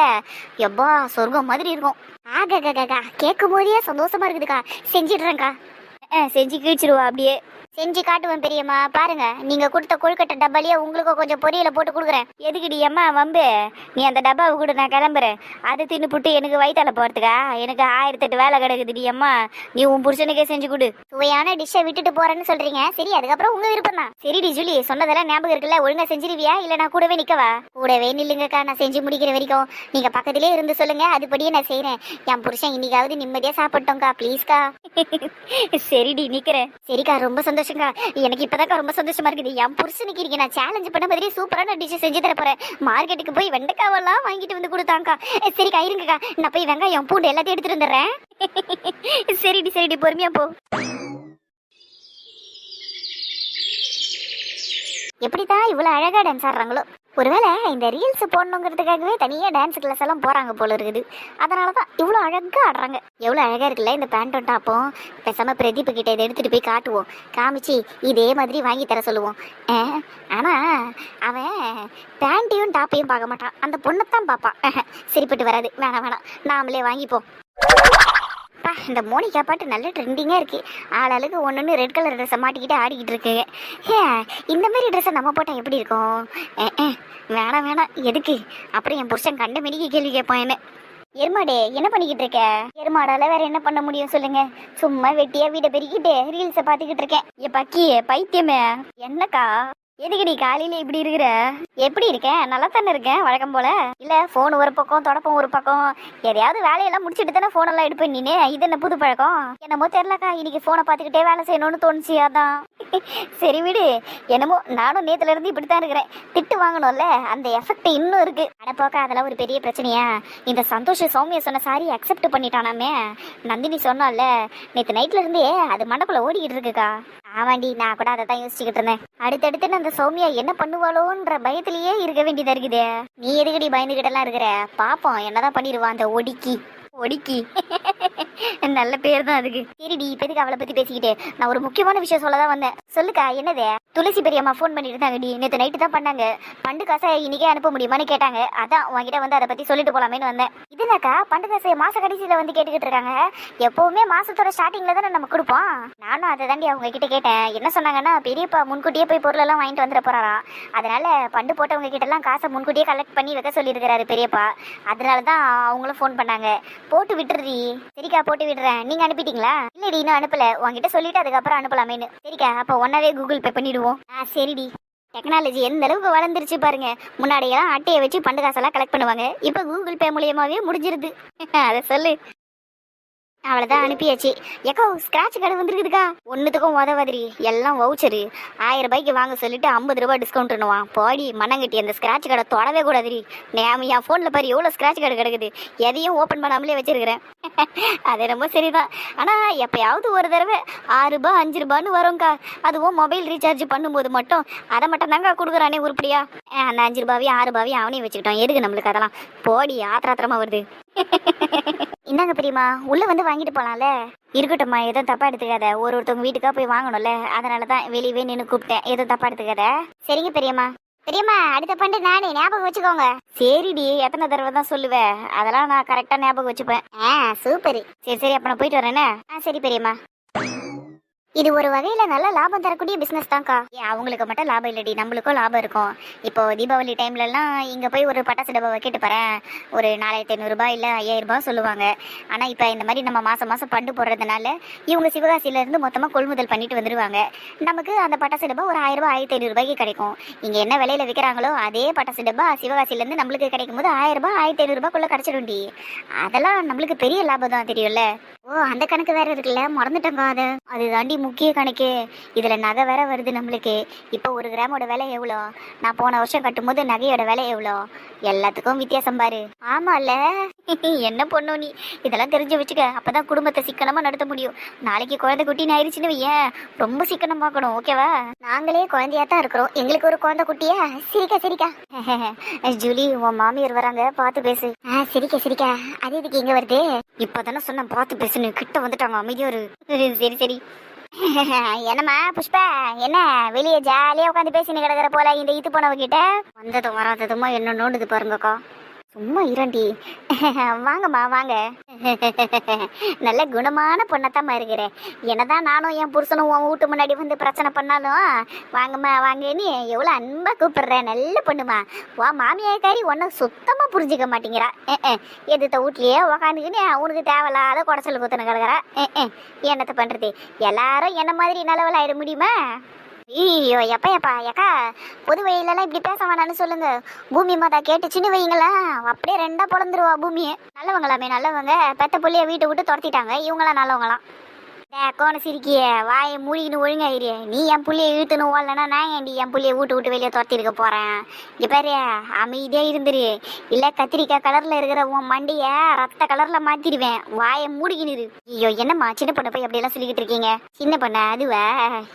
எப்பா சொர்க்கம் மாதிரி இருக்கும். ஆகா கேட்கும் போதே சந்தோஷமாக இருக்குதுக்கா. செஞ்சிடுறேங்க்கா ஆ செஞ்சு கிழிச்சிருவா அப்படியே. செஞ்சு காட்டுவேன் பெரியம்மா. பாருங்க நீங்க கொடுத்த கொழுக்கட்டை டப்பாலேயே உங்களுக்கு கொஞ்சம் பொரியல போட்டு கொடுக்குறேன். எதுக்குடி அம்மா வம்பு? நீ அந்த டப்பாவை கூட நான் கிளம்புறேன். அதை தின்னுப்புட்டு எனக்கு வயிற்றால போறதுக்கா? எனக்கு ஆயிரத்தெட்டு வேலை கிடக்குதுடி அம்மா. நீ உன் புருஷனுக்கே செஞ்சு கொடு. சுவையான டிஷ்ஷை விட்டுட்டு போறேன்னு சொல்றீங்க. சரி அதுக்கப்புறம் உங்க விருப்பம் தான். சரிடி ஜூலி சொன்னதெல்லாம் ஞாபகம் இருக்குல்ல? ஒழுங்கா செஞ்சிருவியா? இல்ல நான் கூடவே நிக்கவா? கூடவே நில்லுங்கக்கா நான் செஞ்சு முடிக்கிற வரைக்கும். நீங்க பக்கத்திலே இருந்து சொல்லுங்க. அதுபடியே நான் செய்யறேன் என் புருஷன் இன்னைக்காவது நிம்மதியா சாப்பிட்டோம்க்கா. ப்ளீஸ்க்கா [laughs] சரிடி நிக்கிறேன். சரிக்கா ரொம்ப சந்தோஷம். சந்தோஷங்க. எனக்கு இப்பதாக்கா ரொம்ப சந்தோஷமா இருக்குது. என் புருஷனுக்கு இருக்கு நான் சேலஞ்ச் பண்ண மாதிரி சூப்பரான டிஷ் செஞ்சு தர போறேன். மார்க்கெட்டுக்கு போய் வெண்டைக்காவெல்லாம் வாங்கிட்டு வந்து கொடுத்தாங்கக்கா. சரி கயிருங்கக்கா நான் போய் வெங்காயம் பூண்டு எல்லாத்தையும் எடுத்துட்டு வந்துடுறேன். [laughs] சரிடி சரிடி பொறுமையா போ. எப்படிதான் இவ்வளோ அழகாக டான்ஸ் ஆடுறாங்களோ? ஒருவேளை இந்த ரீல்ஸ் போடணுங்கிறதுக்காகவே தனியாக டான்ஸ் கிளாஸ் எல்லாம் போகிறாங்க போல இருக்குது. அதனால தான் இவ்வளோ அழகாக ஆடுறாங்க. எவ்வளோ அழகாக இருக்குல்ல இந்த பேண்ட்டும் டாப்பும் பேசாமல் பிரதீப் கிட்ட இதை எடுத்துகிட்டு போய் காட்டுவோம். காமிச்சு இதே மாதிரி வாங்கி தர சொல்லுவோம். ஆனால் அவன் பேண்ட்டையும் டாப்பையும் பார்க்க மாட்டான். அந்த பொண்ணை தான் பார்ப்பான். [laughs] சரிப்பட்டு வராது. வேணாம் வேணாம். நாமளே வாங்கிப்போம். அப்பா, இந்த மோனிகா பாட்டு நல்ல ட்ரெண்டிங்காக இருக்கு. ஆளாளுக்கு ஒன்று ஒன்று ரெட் கலர் ட்ரெஸ்ஸை மாட்டிக்கிட்டு ஆடிக்கிட்டு இருக்கு. ஏ இந்த மாதிரி ட்ரெஸ்ஸை நம்ம போட்டால் எப்படி இருக்கும்? வேணாம் வேணாம். எதுக்கு? அப்புறம் என் புருஷன் கண்ட மெனிக்கு கேள்வி கேட்பான் என்ன எருமாடே என்ன பண்ணிக்கிட்டு இருக்க? எருமாடால வேற என்ன பண்ண முடியும் சொல்லுங்க. சும்மா வெட்டியா வீடை பெருக்கிட்டு ரீல்ஸை பார்த்துக்கிட்டு இருக்கேன். ஏ பக்கி பைத்தியமே. என்னக்கா? எதுக்குடி காலையில இப்படி இருக்கிற? எப்படி இருக்கேன் நல்லா தானே இருக்கேன் வழக்கம் போல? இல்ல போன் ஒரு பக்கம் தொடப்பம் ஒரு பக்கம். எதையாவது வேலையெல்லாம் முடிச்சிட்டு தானே போன் எல்லாம் எடுப்பேன் நீனு? இது என்ன புது பழக்கம்? என்னமோ தெரியலக்கா இன்னைக்கு போனை பார்த்துக்கிட்டே வேலை செய்யணும்னு தோணுச்சு அதான். [laughs] சரி விடு. என்னமோ நானும் நேத்துல இருந்து இப்படித்தான் இருக்கிறேன். திட்டு வாங்கணும்ல அந்த எஃபெக்ட் இன்னும் இருக்கு. அடப்போக்கா அதெல்லாம் ஒரு பெரிய பிரச்சனையா? இந்த சந்தோஷ் சௌமியா சொன்ன சாரி அக்செப்ட் பண்ணிட்டானாமே. நந்தினி சொன்னால நேத்து நைட்ல இருந்தே அது மண்டக்குள்ள ஓடிக்கிட்டு இருக்குக்கா. ஆமாண்டி நான் கூட அதை தான் யோசிச்சுக்கிட்டு இருந்தேன். அடுத்தடுத்து அந்த சௌமியா என்ன பண்ணுவாளோன்ற பயத்திலேயே இருக்க வேண்டியதா இருக்குதே. நீ எதுக்கடி பயந்துகிட்டலாம் இருக்கிற? பாப்போம் என்னதான் பண்ணிடுவான் அந்த ஒடிக்கி. ஒடிக்கி. [laughs] நல்ல பேர் தான் அதுக்கு. சரிடி இப்ப எதுக்கு அவளை பத்தி பேசிக்கிட்டு? நான் ஒரு முக்கியமான விஷயம் சொல்ல தான் வந்தேன். சொல்லுக்கா என்னது? துளசி பெரியம்மா ஃபோன் பண்ணிட்டு இருந்தாங்கடி நேற்று நைட்டு தான் பண்ணாங்க. பண்டு காசை இன்னைக்கே அனுப்ப முடியுமான்னு கேட்டாங்க. அதான் உங்ககிட்ட வந்து அதை பத்தி சொல்லிட்டு போலாமேன்னு வந்தேன். இதுலக்கா பண்டு காசை மாச கடைசியில வந்து கேட்டுக்கிட்டு இருக்காங்க. எப்பவுமே மாசத்தோட ஸ்டார்டிங்ல தானே நம்ம கொடுப்போம். நானும் அதை தாண்டி அவங்க கிட்ட கேட்டேன். என்ன சொன்னாங்கன்னா பெரியப்பா முன்கூட்டியே போய் பொருள் எல்லாம் வாங்கிட்டு வந்துட போறாராம். அதனால பண்டு போட்டவங்க கிட்ட எல்லாம் காசை முன்கூட்டியே கலெக்ட் பண்ணி வைக்க சொல்லியிருக்கிறாரு பெரியப்பா. அதனால தான் அவங்களும் ஃபோன் பண்ணாங்க. போட்டு விட்டுருடி. சரிக்கா போட்டு விடுறேன். நீங்க அனுப்பிட்டீங்களா? இல்லடி இன்னும் அனுப்பல. உங்ககிட்ட சொல்லிட்டு அதுக்கப்புறம் அனுப்பலாமேன்னு. சரிக்கா அப்போ ஒன்னாவே கூகுள் பே பண்ணிடுவோம். ஆ சரிடி. டெக்னாலஜி எந்த அளவுக்கு வளர்ந்துருச்சு பாருங்க. முன்னாடியெல்லாம் அட்டையை வச்சு பண்டு காசெல்லாம் கலெக்ட் பண்ணுவாங்க. இப்போ கூகுள் பே மூலியமாவே முடிஞ்சிருது. [laughs] அதை சொல்லு. அவ்வளோதான் அனுப்பியாச்சு. எக்கோ ஸ்க்ராட்ச் கார்டு வந்துருக்குதுக்கா. ஒன்றுத்துக்கும் உதவாதிரி எல்லாம் வவுச்சரு ஆயிரம் ரூபாய்க்கு வாங்க சொல்லிட்டு ஐம்பது ரூபாய் டிஸ்கவுண்ட் பண்ணுவான் போடி மண்ணங்கட்டி அந்த ஸ்க்ராட்ச் கார்டை தொடவே கூடாதுரி நேம் என் ஃபோனில் பாரு எவ்வளோ ஸ்க்ராட்ச் கார்டு கிடக்குது. எதையும் ஓப்பன் பண்ணாமலே வச்சிருக்கிறேன். [laughs] அது ரொம்ப சரிதான். ஆனால் எப்பயாவது ஒரு தடவை ஆறு ரூபாய் அஞ்சு ரூபான்னு வரும்க்கா. அதுவும் மொபைல் ரீசார்ஜ் பண்ணும்போது மட்டும். அதை மட்டும் தாங்க கொடுக்குறானே உருப்படியா? அந்த அஞ்சு ரூபாவையும் ஆறு ரூபாவையும் அவனையும் வச்சுக்கிட்டோம். எதுக்கு நம்மளுக்கு அதெல்லாம்? போடி ஆத்திராத்திரமா வருது. [laughs] இந்தாங்க பெரியம்மா உள்ள வந்து வாங்கிட்டு போலாம்ல. இருக்கட்டும்மா எதுவும் தப்பா எடுத்துக்காத. ஒரு ஒருத்தவங்க வீட்டுக்கா போய் வாங்கணும்ல. அதனால தான் வெளியவே நின்று கூப்பிட்டேன். எதுவும் தப்பா எடுத்துக்காத. சரிங்க பெரியம்மா. பெரியம்மா அடுத்த பண்டு நானே. ஞாபகம் வச்சுக்கோங்க. சரிடி எத்தனை தடவை தான் சொல்லுவேன் அதெல்லாம் நான் கரெக்டா ஞாபகம் வச்சுப்பேன். ஆ சூப்பர். சரி சரி அப்ப நான் போயிட்டு வரேனே ஆ சரி பெரியம்மா. இது ஒரு வகையில நல்ல லாபம் தரக்கூடிய பிசினஸ் தான்க்கா. ஏன் அவங்களுக்கு மட்டும் லாபம் இல்லடி நம்மளுக்கும் லாபம் இருக்கும். இப்போ தீபாவளி டைம்ல எல்லாம் இங்க போய் ஒரு பட்டாசு டப்பா வைக்கிட்டு போறேன். ஒரு நாலாயிரத்தி ஐநூறுரூபா இல்ல ஐயாயிரம் ரூபாய் சொல்லுவாங்க. ஆனா இப்போ இந்த மாதிரி நம்ம மாசம் மாசம் பண்டு போடுறதுனால இவங்க சிவகாசியில இருந்து மொத்தமா கொள்முதல் பண்ணிட்டு வந்துருவாங்க. நமக்கு அந்த பட்டாசு டப்பா ஒரு ஆயிரம் ரூபாய் ஆயிரத்தி ஐநூறு ரூபாய்க்கு கிடைக்கும். இங்க என்ன விலையில விற்கிறாங்களோ அதே பட்டாசு டப்பா சிவகாசியில இருந்து நம்மளுக்கு கிடைக்கும் போது ஆயிரம் ரூபாய் ஆயிரத்தி ஐநூறு ரூபாய்க்குள்ள கிடைச்சிடும்டி அதெல்லாம் நம்மளுக்கு பெரிய லாபம் தான் தெரியும்ல? ஓ அந்த கணக்கு வேற இருக்குல்ல? மறந்துட்டோங்க அது. அது தாண்டி முக்கிய கணக்கு. இதுல நகை வேற வருது நம்மளுக்கு. இப்போ ஒரு கிராமோட விலை எவ்வளோ? நான் போன வருஷம் கட்டும்போது நகையோட விலை எவ்வளோ? எல்லாத்துக்கும் வித்தியாசம் பாரு. ஆமால [laughs] என்ன பொண்ணு நீ? இதெல்லாம் தெரிஞ்சு வச்சுக்க. அப்பதான் குடும்பத்தை சிக்கனமா நடத்த முடியும். நாளைக்கு குழந்தை குட்டின்னு ஆயிடுச்சுன்னு ஏன் ரொம்ப சிக்கனம் பார்க்கணும் ஓகேவா? நாங்களே குழந்தையா தான் இருக்கிறோம். எங்களுக்கு ஒரு குழந்தை குட்டியா? சிரிக்கா சிரிக்கா. [laughs] ஜூலி உன் மாமியார் வராங்க. பார்த்து பேசு. ஆ சிரிக்க சிரிக்க. அது இதுக்கு எங்க வருது? இப்பதானே சொன்னேன் பார்த்து பேசு பேசுன்னு கிட்ட வந்துட்டாங்க அமைதியா ஒரு சரி சரி. [laughs] என்னம்மா புஷ்பா என்ன? வெளியே ஜாலியா உட்காந்து பேசின்னு கிடக்குற போல இந்த இது போனவகிட்ட? வந்ததும் வராததுமா என்ன நோண்டுது பாருங்கக்கா. சும்மா இரண்டி வாங்கம்மா [laughs] வாங்க [laughs] நல்ல குணமான பொண்ணத்தாம்மா இருக்கிறேன் என்னதான் நானும் என் புருஷனும் உன் வீட்டு முன்னாடி வந்து பிரச்சனை பண்ணாலும் வாங்கம்மா வாங்கன்னு எவ்வளோ அன்பாக கூப்பிடுறேன் நல்ல பொண்ணுமா. வா மாமியாக்காரி ஒன்றும் சுத்தமா புரிஞ்சுக்க மாட்டேங்கிறா. அஹ், அஹ். எதுத்த வீட்லயே உக்காந்துக்கின்னு அவனுக்கு தேவையில்லாத குடச்சல் குத்துன கிடக்குறா. என்னத்தை பண்ணுறது என்னத்த பண்றது? எல்லாரும் என்ன மாதிரி நல்லவள் ஆயிட முடியுமா? ஐயோ எப்பா எப்பா ஏக்கா பொது வழியிலலாம் இப்படி பேச வேணாம்னு சொல்லுங்க. பூமி மாதா கேட்டுச்சுன்னு வைங்களேன் அப்படியே ரெண்டா பொழந்துருவா பூமியை. நல்லவங்களாமே நல்லவங்க. பெத்த புள்ளைய வீட்டை விட்டு துரத்திட்டாங்க. இவங்களாம் நல்லவங்களாம். கோண சிரிக்கிய வாயை மூடிக்கின்னு ஒழுங்காயிரு. நீ என் புள்ளைய இழுத்துன்னு ஓடலன்னா நான் ஏன்டி என் புள்ளைய வீட்டு விட்டு வெளியே துரத்திருக்க போகிறேன் இங்கே பாரு அமைதியா இருந்துரு. இல்லை கத்திரிக்காய் கலர்ல இருக்கிற உன் மண்டியை ரத்த கலர்ல மாத்திடுவேன். வாயை மூடிக்கின்னு இரு. ஐயோ என்னம்மா சின்ன பொண்ணை போய் அப்படியெல்லாம் சொல்லிக்கிட்டு இருக்கீங்க? சின்ன பொண்ணு அதுவா?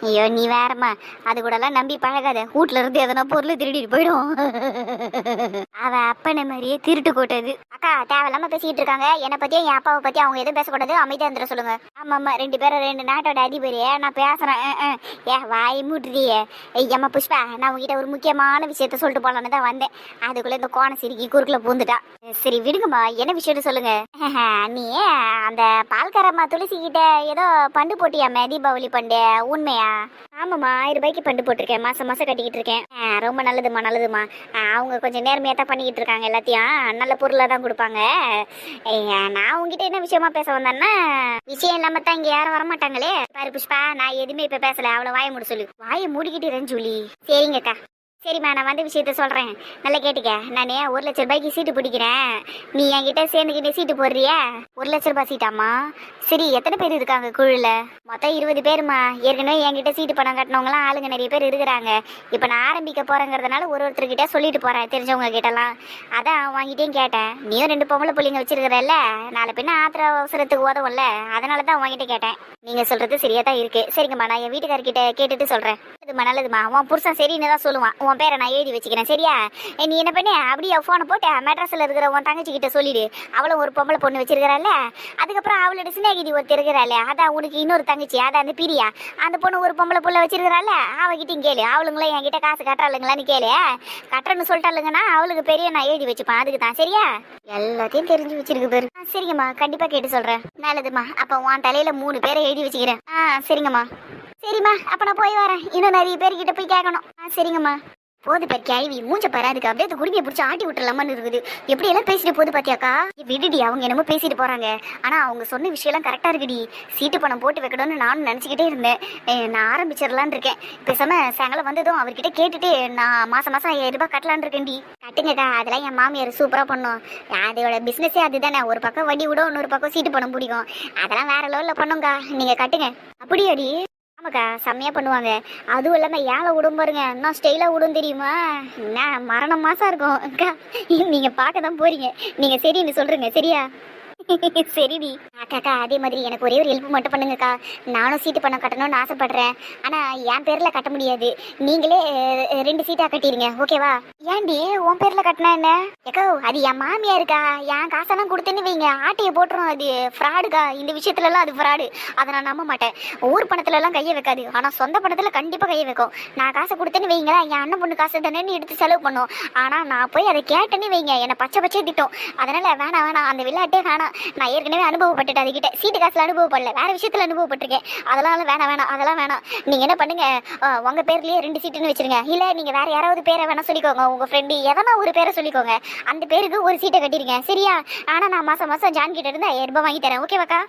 ஐயோ நீ வேறம்மா. அது கூட எல்லாம் நம்பி பழகாத. வீட்ல இருந்து எதனா பொருள் திருடிட்டு போயிடும். அவ அப்பனை மாதிரியே திருட்டு கூட்டது. அக்கா தேவையில்லாம பேசிக்கிட்டு இருக்காங்க. என்னை பற்றியும் என் அப்பாவை பத்தி அவங்க எதுவும் பேசக்கூடாது. அமைதியா இருந்துட சொல்லுங்க. ஆமா ஆமா ரெண்டு பேர் ரெண்டு நாட்டோட அதிபர் நான் பேசுறேன். ஏ வாய் மூட்டுறியே ஐயம்மா புஷ்பா நான் உங்ககிட்ட ஒரு முக்கியமான விஷயத்த சொல்லிட்டு போகலான்னு தான் வந்தேன். அதுக்குள்ள இந்த கோண சிரிக்கி குறுக்கில் பூந்துட்டா. சரி விடுங்கம்மா. என்ன விஷயம்னு சொல்லுங்க. [laughs] நீ அந்த பால்காரம்மா துளசி கிட்ட ஏதோ பண்டு போட்டியாமே தீபாவளி பண்டு? உண்மையா? ஆமாம்மா ஆயிரம் ரூபாய்க்கு பண்டு போட்டிருக்கேன். மாசம் மாசம் கட்டிக்கிட்டு இருக்கேன். ரொம்ப நல்லதும்மா நல்லதும்மா. அவங்க கொஞ்சம் நேர்மையாக தான் பண்ணிக்கிட்டு இருக்காங்க எல்லாத்தையும். நல்ல பொருளாக தான் கொடுப்பாங்க. நான் உங்ககிட்ட என்ன விஷயமா பேச வந்தேன்னா விஷயம் இல்லாம தான் இங்க யாரும் வரமாட்டாங்களே. பாரு புஷ்பா நான் எதுவுமே இப்ப பேசல. அவ்வளோ வாயை மூட சொல்லு. வாயை மூடிக்கிட்டு இருன்னு சொல்லி சரிங்கக்கா. சரிம்மா நான் வந்து விஷயத்த சொல்றேன். நல்லா கேட்டுக்க. நான் ஒரு லட்ச ரூபாய்க்கு சீட்டு பிடிக்கிறேன். நீ என்கிட்ட சேர்ந்துக்கிட்டே சீட்டு போடுறியா? ஒரு லட்ச ரூபாய் சீட்டாம்மா? சரி எத்தனை பேர் இருக்காங்க குழுல? மொத்தம் இருபது பேருமா ஏற்கனவே என்கிட்ட சீட்டு பணம் கட்டினவங்களாம் ஆளுங்க நிறைய பேர் இருக்கிறாங்க. இப்போ நான் ஆரம்பிக்க போறேங்கிறதுனால ஒரு ஒருத்தர்கிட்ட சொல்லிட்டு போறேன் தெரிஞ்சவங்க கிட்டலாம். அதான் வாங்கிட்டேயும் கேட்டேன். நீயும் ரெண்டு பொம்பளை பிள்ளைங்க வச்சிருக்கிறல்ல நாளை பின்ன ஆத்திர அவசரத்துக்கு உதவும்ல. அதனால தான் வாங்கிட்டு கேட்டேன். நீங்க சொல்றது சரியா தான் இருக்கு. சரிங்கம்மா நான் என் வீட்டுக்காரர்கிட்ட கேட்டுட்டு சொல்றேன். அதுமா நல்லதும்மா. உன் புருஷன் சரின்னு தான் சொல்லுவான் உன் பேரை நான் எழுதி வச்சுக்கிறேன் சரியா? நீ என்ன பண்ணு? அப்படியே ஃபோனை போட்டு மெட்ராஸில் இருக்கிற உன் தங்கச்சிக்கிட்ட சொல்லிடு. அவளும் ஒரு பொம்பளை பொண்ணு வச்சிருக்கிறாள் அதுக்கப்புறம் அவளோட சிநேகிதி ஒருத்தர் இருக்கிறாள் அதான் உனக்கு இன்னொரு தங்கச்சி அதான் அந்த பிரியா. அந்த பொண்ணு ஒரு பொம்பளை புள்ள வச்சிருக்கிறாள் அவகிட்டையும் கேளு. அவளுங்களும் என்கிட்ட காசு கட்டுறாளுங்களான்னு கேளு. கட்டுறேன்னு சொல்லிட்டாளுங்கன்னா அவளுக்கு பெரிய நான் எழுதி வச்சுப்பேன் அதுக்கு தான் சரியா? எல்லாத்தையும் தெரிஞ்சு வச்சிருக்கு பேரு. சரிங்கம்மா கண்டிப்பா கேட்டு சொல்றேன். நல்லதும்மா அப்போ உன் தலையில மூணு பேரை எழுதி வச்சுக்கிறேன். ஆ சரிங்கம்மா. சரிம்மா அப்ப நான் போய் வரேன். இன்னும் நிறைய பேர்கிட்ட போய் கேட்கணும். ஆ சரிங்கம்மா. போது பேர் கேள்வி. மூஞ்ச பராதுக்கு அப்படியே அந்த குடுமையை பிடிச்சி ஆட்டி விட்டுலாமான்னு இருக்குது. எப்படி எல்லாம் பேசிட்டு போது பாத்தியாக்கா? விடுடி அவங்க என்னமோ பேசிட்டு போறாங்க. ஆனா அவங்க சொன்ன விஷயம்லாம் கரெக்டா இருக்குடி. சீட்டு பணம் போட்டு வைக்கணும்னு நானும் நினைச்சுக்கிட்டே இருந்தேன். நான் ஆரம்பிச்சிடலான்னு இருக்கேன். பேசாம சாயங்காலம் வந்ததும் அவர்கிட்ட கேட்டுட்டு நான் மாசம் மாசம் ஐயாயிரம் ரூபாய் கட்டலான் இருக்கேன்டி. கட்டுங்கக்கா அதெல்லாம் என் மாமியார் சூப்பரா பண்ணும். அதோட பிசினஸே அதுதானே. ஒரு பக்கம் வண்டி விடும் இன்னொரு பக்கம் சீட்டு பணம் பிடிக்கும். அதெல்லாம் வேற லெவலில் பண்ணுங்கக்கா நீங்க கட்டுங்க. அப்படியாடி? ஆமாக்கா செம்மையா பண்ணுவாங்க. அதுவும் இல்லாம ஏழை விடும் பாருங்க. இன்னும் ஸ்டைலாக விடும் தெரியுமா? என்ன மரணம் மாசம் இருக்கும். அக்கா நீங்கள் பார்க்க தான் போறீங்க. நீங்க சரின்னு சொல்றீங்க. சரியா? [laughs] சரிடி. அக்காக்கா அதே மாதிரி எனக்கு ஒரே ஒரு ஹெல்ப் மட்டும் பண்ணுங்கக்கா. நானும் சீட்டு பணம் கட்டணும்னு ஆசைப்படுறேன். ஆனா என் பேர்ல கட்ட முடியாது. நீங்களே ரெண்டு சீட்டா கட்டிடுங்க. ஓகேவா ஏன்டி உன் பேர்ல கட்டினா என்ன? ஏக்கோ அது என் மாமியா இருக்கா என் காசெல்லாம் கொடுத்தேன்னு வைங்க. ஆட்டையை போட்டுரும். அது ஃப்ராடுக்கா? இந்த விஷயத்துல எல்லாம் அது ஃப்ராடு. அதை நான் நம்ப மாட்டேன். ஊர் பணத்துல எல்லாம் கையை வைக்காது. ஆனா சொந்த பணத்துல கண்டிப்பா கையை வைக்கும். நான் காசை கொடுத்தேன்னு வைங்களா என் அண்ணன் பொண்ணு காசு தானே எடுத்து செலவு பண்ணும். ஆனா நான் போய் அதை கேட்டேன்னு வைங்க. என்னை பச்சை பச்சை திட்டம். அதனால வேணாம் வேணாம். அந்த விளையாட்டே வேணாம். நான் ஏற்கனவே அனுபவப்பட்டுட்டேன் அதுக்கிட்ட சீட்டு காசுல அனுபவப்படல. வேற விஷயத்துல அனுபவப்பட்டிருக்கேன். அதெல்லாம் வேணாம் வேணாம் அதெல்லாம் வேணாம். நீங்க என்ன பண்ணுங்க? உங்கள் உங்க பேர்லயே ரெண்டு சீட்டுன்னு வச்சுருங்க. இல்லை நீங்க வேற யாராவது பேரை வேணால் சொல்லிக்கோங்க. உங்க ஃப்ரெண்டு எதனா ஒரு பேரை சொல்லிக்கோங்க. அந்த பேருக்கு ஒரு சீட்டை கட்டிருங்க. சரியா? ஆனா நான் மாசம் மாசம் ஜான் கிட்ட இருந்து ஐயாயிரம் ரூபாய் வாங்கி தரேன். ஓகேவாக்கா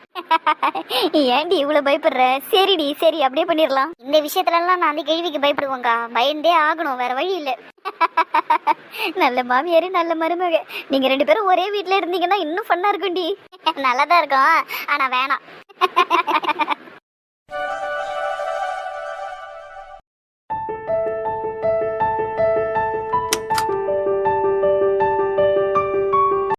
ஏன்டி இவ்வளோ பயப்படுற? சரிடி சரி அப்படியே பண்ணிடலாம். இந்த விஷயத்துலலாம் நான் அந்த கேள்விக்கு பயப்படுவேங்க்கா பயந்தே ஆகணும். வேற வழி இல்லை. [laughs] நல்ல மாமியாரு நல்ல மருமக. நீங்க ரெண்டு பேரும் ஒரே வீட்ல இருந்தீங்கன்னா இன்னும் ஃபன்னா இருக்கும்டி. [laughs] நல்லதா இருக்கும். ஆனா வேணாம். [laughs]